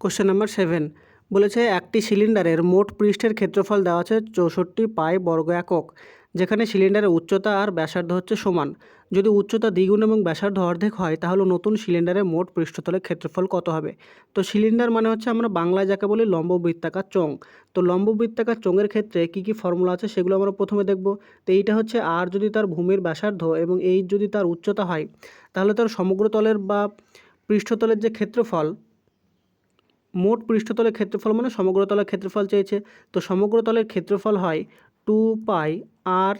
Question number seven বলেছে, একটি সিলিন্ডারের মোট পৃষ্ঠের ক্ষেত্রফল দেওয়া আছে চৌষট্টি পাই বর্গ একক, যেখানে সিলিন্ডারের উচ্চতা আর ব্যাসার্ধ হচ্ছে সমান। যদি উচ্চতা দ্বিগুণ এবং ব্যাসার্ধ অর্ধেক হয়, তাহলে নতুন সিলিন্ডারের মোট পৃষ্ঠতলের ক্ষেত্রফল কত হবে? তো সিলিন্ডার মানে হচ্ছে আমরা বাংলায় যাকে বলি লম্ব বৃত্তাকার চোঙ। তো লম্ব বৃত্তাকার চোঙের ক্ষেত্রে কী কী ফর্মুলা আছে সেগুলো আমরা প্রথমে দেখব। তো এইটা হচ্ছে আর যদি তার ভূমির ব্যাসার্ধ এবং এই যদি তার উচ্চতা হয়, তাহলে তার সমগ্র তলের বা পৃষ্ঠতলের যে ক্ষেত্রফল মোট পৃষ্ঠতলের ক্ষেত্রফল মানে সমগ্র তলের ক্ষেত্রফল চেয়েছে। তো সমগ্র তলের ক্ষেত্রফল হয় two pi R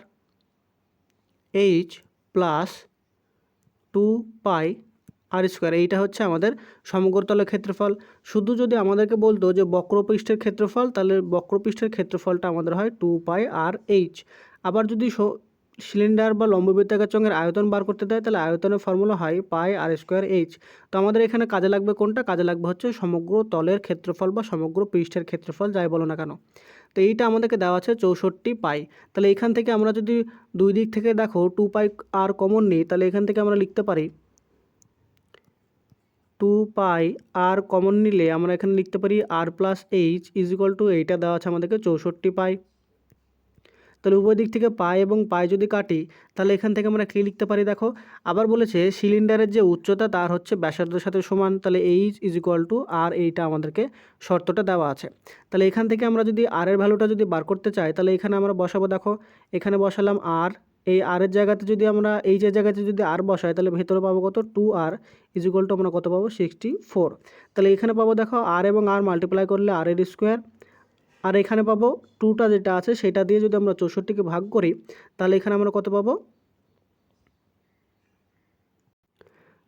H plus two pi R square. এইটা হচ্ছে আমাদের সমগ্র তলের ক্ষেত্রফল। শুধু যদি আমাদেরকে বলতো যে বক্রপৃষ্ঠের ক্ষেত্রফল, তাহলে বক্রপৃষ্ঠের ক্ষেত্রফলটা আমাদের হয় টু পাই আর এইচ। আবার যদি সিলিন্ডার বা লম্ববৃত্তাকার চঙ্গের আয়তন বার করতে দেয়, তাহলে আয়তনের ফর্মুলা হয় পাই আর স্কোয়ার এইচ। তো আমাদের এখানে কাজে লাগবে কোনটা? কাজে লাগবে হচ্ছে সমগ্র তলের ক্ষেত্রফল বা সমগ্র পৃষ্ঠের ক্ষেত্রফল, যাই বলো না কেন। তো এইটা আমাদেরকে দেওয়া আছে চৌষট্টি পাই। তাহলে এখান থেকে আমরা যদি দুই দিক থেকে দেখো, টু পাই আর কমন নিই, তাহলে এখান থেকে আমরা লিখতে পারি টু পাই আর কমন নিলে আমরা এখানে লিখতে পারি R plus H is two এইটা। দেওয়া আছে আমাদেরকে চৌষট্টি পাই। তাহলে উভয় দিক থেকে পাই এবং পায়ে যদি কাটি, তাহলে এখান থেকে আমরা কী লিখতে পারি দেখো? আবার বলেছে সিলিন্ডারের যে উচ্চতা তার হচ্ছে ব্যাসার্ধের সাথে সমান, তাহলে H is equal to R এইটা আমাদেরকে শর্তটা দেওয়া আছে। তাহলে এখান থেকে আমরা যদি আর এর ভ্যালুটা যদি বার করতে চাই, তাহলে এখানে আমরা বসাবো দেখো, এখানে বসালাম আর এই আরের জায়গাতে যদি আমরা, এই যে জায়গাতে যদি আর বসাই, তাহলে ভেতরে পাবো কত? Two R is equal to আমরা কত পাবো? সিক্সটি ফোর তাহলে এখানে পাবো দেখো আর এবং আর মাল্টিপ্লাই করলে আর এর স্কোয়ার আর এখানে পাবো টুটা যেটা আছে, সেটা দিয়ে যদি আমরা চৌষট্টিকে ভাগ করি, তাহলে এখানে আমরা কত পাবো?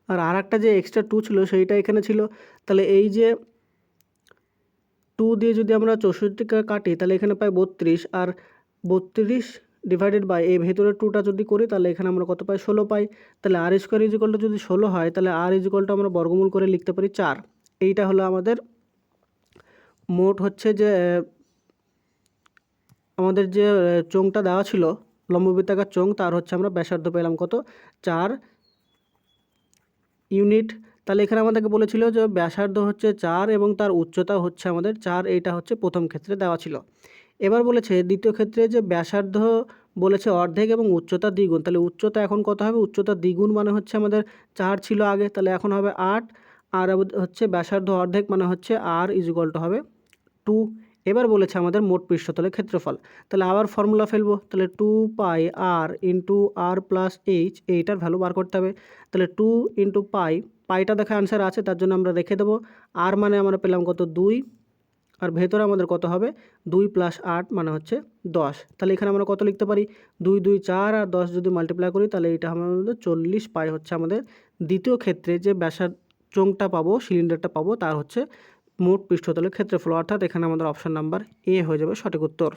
আর আর একটা যে এক্সট্রা টু ছিল, সেইটা এখানে ছিল। তাহলে এই যে টু দিয়ে যদি আমরা চৌষট্টিকে কাটি, তাহলে এখানে পাই বত্রিশ। আর বত্রিশ ডিভাইডেড বাই এই ভেতরের টুটা যদি করি, তাহলে এখানে আমরা কত পাই? ষোলো পাই। তাহলে আর স্কোয়ার ইজিকলটা যদি ষোলো হয়, তাহলে আর ইজিকলটা আমরা বর্গমূল করে লিখতে পারি চার। এইটা হলো আমাদের মোট হচ্ছে যে আমাদের যে চোঙটা দেওয়া ছিল, লম্ববৃত্তাকার চোঙ, তার হচ্ছে আমরা ব্যাসার্ধ পেলাম কত? চার ইউনিট। তাহলে এখানে আমাদেরকে বলেছিল যে, ব্যাসার্ধ হচ্ছে চার এবং তার উচ্চতা হচ্ছে আমাদের চার, এইটা হচ্ছে প্রথম ক্ষেত্রে দেওয়া ছিল। এবার বলেছে, দ্বিতীয় ক্ষেত্রে যে ব্যাসার্ধ বলেছে অর্ধেক এবং উচ্চতা দ্বিগুণ, তাহলে উচ্চতা এখন কত হবে? উচ্চতা দ্বিগুণ মানে হচ্ছে আমাদের চার ছিল আগে, তাহলে এখন হবে আট। আর হচ্ছে ব্যাসার্ধ অর্ধেক মানে হচ্ছে আর ইজিকলটা হবে টু। এবার বলেছে আমাদের মোট পৃষ্ঠতলের ক্ষেত্রফল। তাহলে আবার ফর্মুলা ফেলব। তাহলে two pi R into R plus H এইটার ভ্যালু বার করতে হবে। তাহলে টু ইন্টু পাই পাইটা দেখা অ্যান্সার আছে, তার জন্য আমরা রেখে দেবো। আর মানে আমরা পেলাম কত? দুই। আর ভেতরে আমাদের কত হবে? দুই প্লাস আট মানে হচ্ছে দশ। তাহলে এখানে আমরা কত লিখতে পারি? দুই দুই, চার আর দশ যদি মাল্টিপ্লাই করি, তাহলে এটা আমাদের চল্লিশ পাই হচ্ছে আমাদের দ্বিতীয় ক্ষেত্রে যে ব্যাসার চোঙটা পাবো সিলিন্ডারটা পাবো, তার হচ্ছে মোট পৃষ্ঠতলের ক্ষেত্রফল অর্থাৎ এখানে আমাদের অপশান নাম্বার এ হয়ে যাবে সঠিক উত্তর।